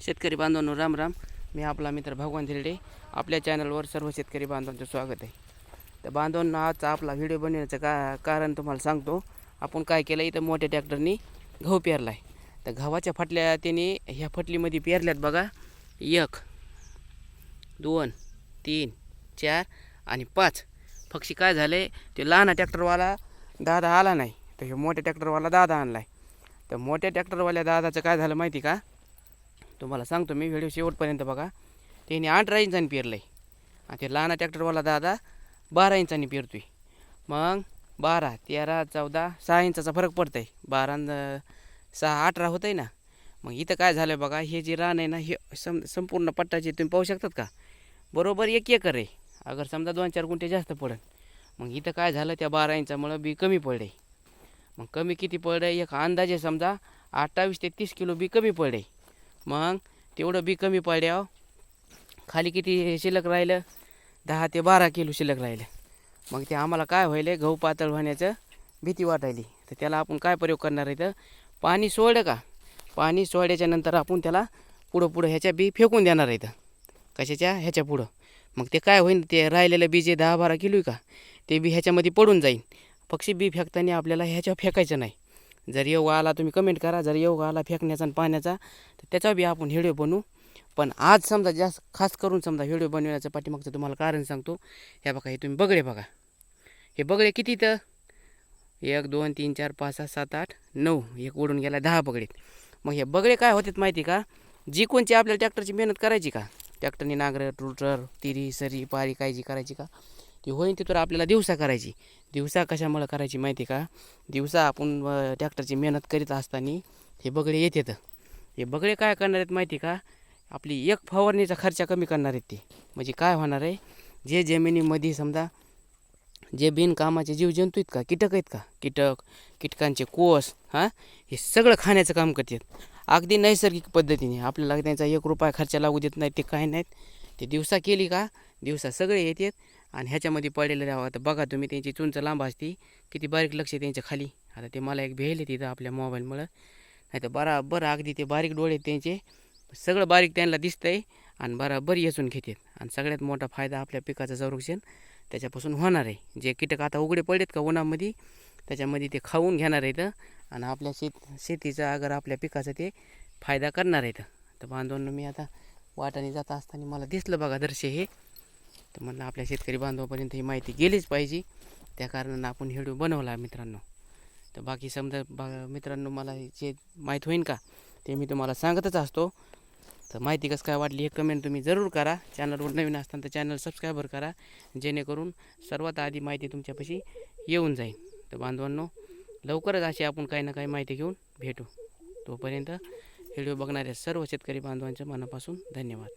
शेतकरी बांधवांनो राम राम. मी आपला मित्र भगवान धिरडे. आपल्या चॅनलवर सर्व शेतकरी बांधवांचं स्वागत आहे. तर बांधवांना आजचा आपला व्हिडिओ बनवण्याचं का कारण तुम्हाला सांगतो आपण काय केलं इथं मोठ्या ट्रॅक्टरनी गहू पेरला आहे तर गव्हाच्या फाटल्या त्याने ह्या फटलीमध्ये पेरल्यात बघा एक दोन तीन चार आणि पाच. पक्षी काय झालं आहे ते लहान ट्रॅक्टरवाला दादा आला नाही. तर हे मोठ्या ट्रॅक्टरवाला दादा आणला आहे तर मोठ्या ट्रॅक्टरवाल्या दादाचं काय झालं माहिती का? तुम्हाला सांगतो मी व्हिडिओ शेवटपर्यंत बघा. त्याने अठरा इंचांनी पेरलं आहे आणि ते लहाना ट्रॅक्टरवाला दादा बारा इंचांनी आहे मग बारा तेरा चौदा सहा इंचाचा फरक पडतो आहे बारा सहा अठरा होतं आहे ना. मग इथं काय झालं बघा हे जे रान आहे ना हे सम संपूर्ण पट्टाचे तुम्ही पाहू शकतात का? बरोबर एक एकर आहे. अगर समजा दोन चार गुंठे जास्त पडेल मग इथं काय झालं त्या बारा इंचामुळं बी कमी पडले मग कमी किती पडलं एक अंदाजे समजा अठ्ठावीस ते तीस किलो बी कमी पडले मग तेवढं बी कमी पडल्यावर हो. खाली किती शिल्लक राहिलं? दहा ते बारा किलो शिल्लक राहिलं. मग ते आम्हाला काय व्हायलं गहू पातळ होण्याचं भीती वाटायली. तर त्याला आपण काय प्रयोग करणार आहे तर पाणी सोडलं का? पाणी सोडल्याच्या नंतर आपण त्याला पुढं पुढं ह्याच्या बी फेकून देणार आहे कशाच्या? ह्याच्या पुढं. मग ते काय होईल ते राहिलेलं बी जे दहा बारा किलो आहे का? ते बी ह्याच्यामध्ये पडून जाईल पक्षी बी फेकताना आपल्याला ह्याच्यावर फेकायचं नाही. जर येऊ आला तुम्ही कमेंट करा. जर येऊ आला फेकण्याचा आणि पाण्याचा तर त्याचा बी आपण व्हिडिओ बनवू. पण आज समजा जास्त खास करून समजा व्हिडिओ बनवण्याचं पाठीमागचं तुम्हाला कारण सांगतो. ह्या बघा हे तुम्ही बगडे बघा. हे बगडे किती तर एक दोन तीन चार पाच सहा सात आठ नऊ. एक उडून गेला दहा बगडेत मग हे बगडे काय होतात माहिती का? जी कोणची आपल्याला ट्रॅक्टरची मेहनत करायची का? ट्रॅक्टरने नांगर रुटर तिरी सरी पारी काय जी करायची का? ती होईन ती तर आपल्याला दिवसा करायची. दिवसा कशामुळं करायची माहिती का? दिवसा आपण ट्रॅक्टरची मेहनत करीत असताना हे बगडे येतात. हे बगडे काय करणार आहेत माहिती का? आपली एक फवारणीचा खर्च कमी करणार आहेत ते. म्हणजे काय होणार आहे? जे जमिनीमध्ये समजा जे बिनकामाचे जीवजंतू आहेत का? कीटक आहेत का? कीटक कीटकांचे कोस हां? हे सगळं खाण्याचं काम करतात. अगदी नैसर्गिक पद्धतीने. आपल्याला त्यांचा एक रुपया खर्च लागू देत नाही ते काय नाहीत. ते दिवसा केली का? दिवसा सगळे येतात. आणि ह्याच्यामध्ये पडलेले राहावं आता बघा तुम्ही त्यांची चुंच लांब असते किती बारीक लक्ष आहे त्यांच्या खाली. आता ते मला एक भेल तिथं आपल्या मोबाईलमुळं. नाही तर बराबर अगदी ते बारीक डोळे आहेत त्यांचे. सगळं बारीक त्यांना दिसतंय आणि बराबर येचून घेतात. आणि सगळ्यात मोठा फायदा आपल्या पिकाचं संरक्षण त्याच्यापासून होणार आहे. जे कीटक आता उघडे पडलेत का उन्हामध्ये त्याच्यामध्ये ते खाऊन घेणार आहेत. आणि आपल्या शेत शेतीचा अगर आपल्या पिकाचा ते फायदा करणार आहेत. तर बांधवांना मी आता वाटाने जात असताना मला दिसलं बघा दर्शे हे. तर म्हणलं आपल्या शेतकरी बांधवापर्यंत ही माहिती गेलीच पाहिजे. त्या कारणानं आपण व्हिडिओ बनवला मित्रांनो. तर बाकी समजा बा मित्रांनो मला जे माहीत होईन का ते मी तुम्हाला सांगतच असतो. तर माहिती कसं काय वाटली हे कमेंट तुम्ही जरूर करा. चॅनलवर नवीन असताना तर चॅनल सबस्क्रायबर करा. जेणेकरून सर्वात आधी माहिती तुमच्यापाशी येऊन जाईल. तर बांधवांनो लवकरच अशी आपण काही ना काही माहिती घेऊन भेटू. तोपर्यंत व्हिडिओ बघणाऱ्या सर्व शेतकरी बांधवांच्या मनापासून धन्यवाद.